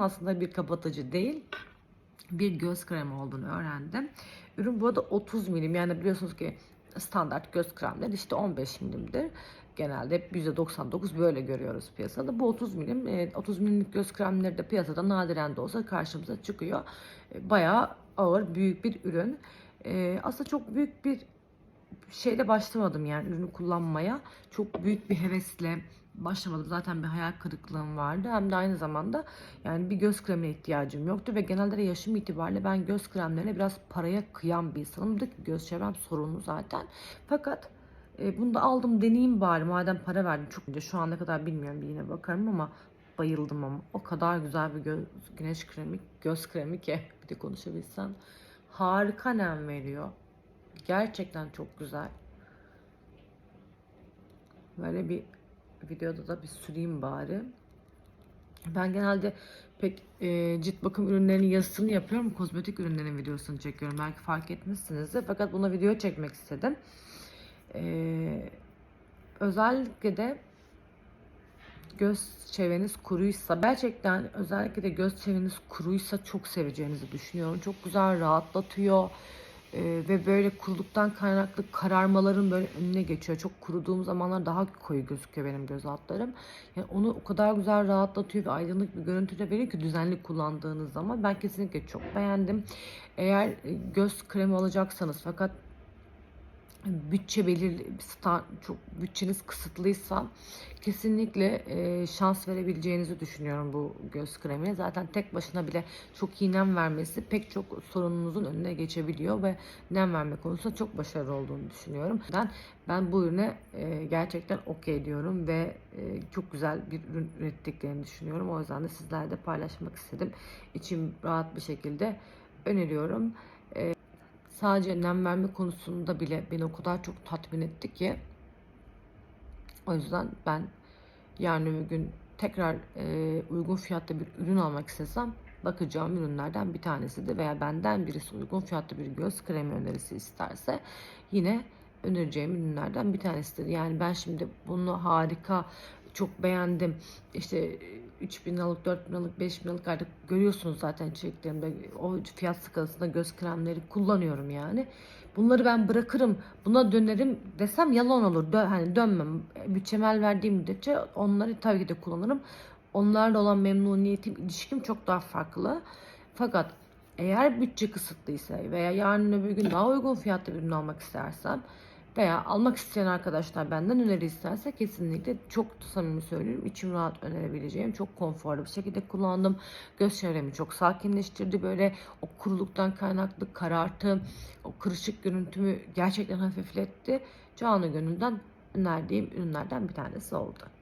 aslında bir kapatıcı değil bir göz kremi olduğunu öğrendim. Ürün bu arada 30 milim yani biliyorsunuz ki standart göz kremleri işte 15 milimdir. Genelde hep %99 böyle görüyoruz piyasada. Bu 30 milim, e, 30 milimlik göz kremleri de piyasada nadiren de olsa karşımıza çıkıyor. E, Bayağı ağır, büyük bir ürün. E, Aslında çok büyük bir şeyle başlamadım yani ürünü kullanmaya. Çok büyük bir hevesle başlamadım. Zaten bir hayal kırıklığım vardı. Hem de aynı zamanda yani bir göz kremine ihtiyacım yoktu ve genelde de yaşım itibariyle ben göz kremlerine biraz paraya kıyan bir insanımdır ki göz çevrem sorunlu zaten. Fakat e, bunu da aldım deneyeyim bari madem para verdim. Çok önce şu ana kadar bilmiyorum bir yine bakarım ama bayıldım ama o kadar güzel bir göz, güneş kremi, göz kremi ki bir de konuşabilsem harika nem veriyor. Gerçekten çok güzel. Böyle bir videoda da bir süreyim bari. Ben genelde pek e, cilt bakım ürünlerinin yazısını yapıyorum. Kozmetik ürünlerin videosunu çekiyorum. Belki fark etmişsinizdir. Fakat buna video çekmek istedim. E, özellikle de göz çevreniz kuruysa gerçekten özellikle de göz çevreniz kuruysa çok seveceğinizi düşünüyorum. Çok güzel rahatlatıyor. Ee, ve böyle kuruluktan kaynaklı kararmaların böyle önüne geçiyor. Çok kuruduğum zamanlar daha koyu gözüküyor benim göz altlarım. Yani onu o kadar güzel rahatlatıyor ve aydınlık bir görüntü de veriyor ki düzenli kullandığınız zaman. Ben kesinlikle çok beğendim. Eğer e, göz kremi alacaksanız fakat bütçe belirli sta- çok bütçeniz kısıtlıysa kesinlikle e, şans verebileceğinizi düşünüyorum bu göz kremine. Zaten tek başına bile çok iyi nem vermesi pek çok sorununuzun önüne geçebiliyor ve nem verme konusunda çok başarılı olduğunu düşünüyorum. Ben ben bu ürüne e, gerçekten okey diyorum ve e, çok güzel bir ürün ürettiklerini düşünüyorum. O yüzden de sizlerle paylaşmak istedim. İçim rahat bir şekilde öneriyorum sadece nem verme konusunda bile beni o kadar çok tatmin etti ki o yüzden ben yarın öbür gün tekrar e, uygun fiyatta bir ürün almak istesem bakacağım ürünlerden bir tanesidir veya benden birisi uygun fiyatta bir göz kremi önerisi isterse yine önereceğim ürünlerden bir tanesidir. Yani ben şimdi bunu harika çok beğendim. İşte 3000 liralık, 4000 liralık, 5000 liralık artık görüyorsunuz zaten içeriklerimde. O fiyat skalasında göz kremleri kullanıyorum yani. Bunları ben bırakırım, buna dönerim desem yalan olur. Dö hani dönmem. Bütçeme el verdiğim müddetçe onları tabii ki de kullanırım. Onlarla olan memnuniyetim, ilişkim çok daha farklı. Fakat eğer bütçe kısıtlıysa veya yarın öbür gün daha uygun fiyatlı bir ürün almak istersem veya almak isteyen arkadaşlar benden öneri isterse kesinlikle çok samimi söylüyorum. içim rahat önerebileceğim çok konforlu bir şekilde kullandım. Göz çevremi çok sakinleştirdi. Böyle o kuruluktan kaynaklı karartı, o kırışık görüntümü gerçekten hafifletti. Canı gönülden önerdiğim ürünlerden bir tanesi oldu.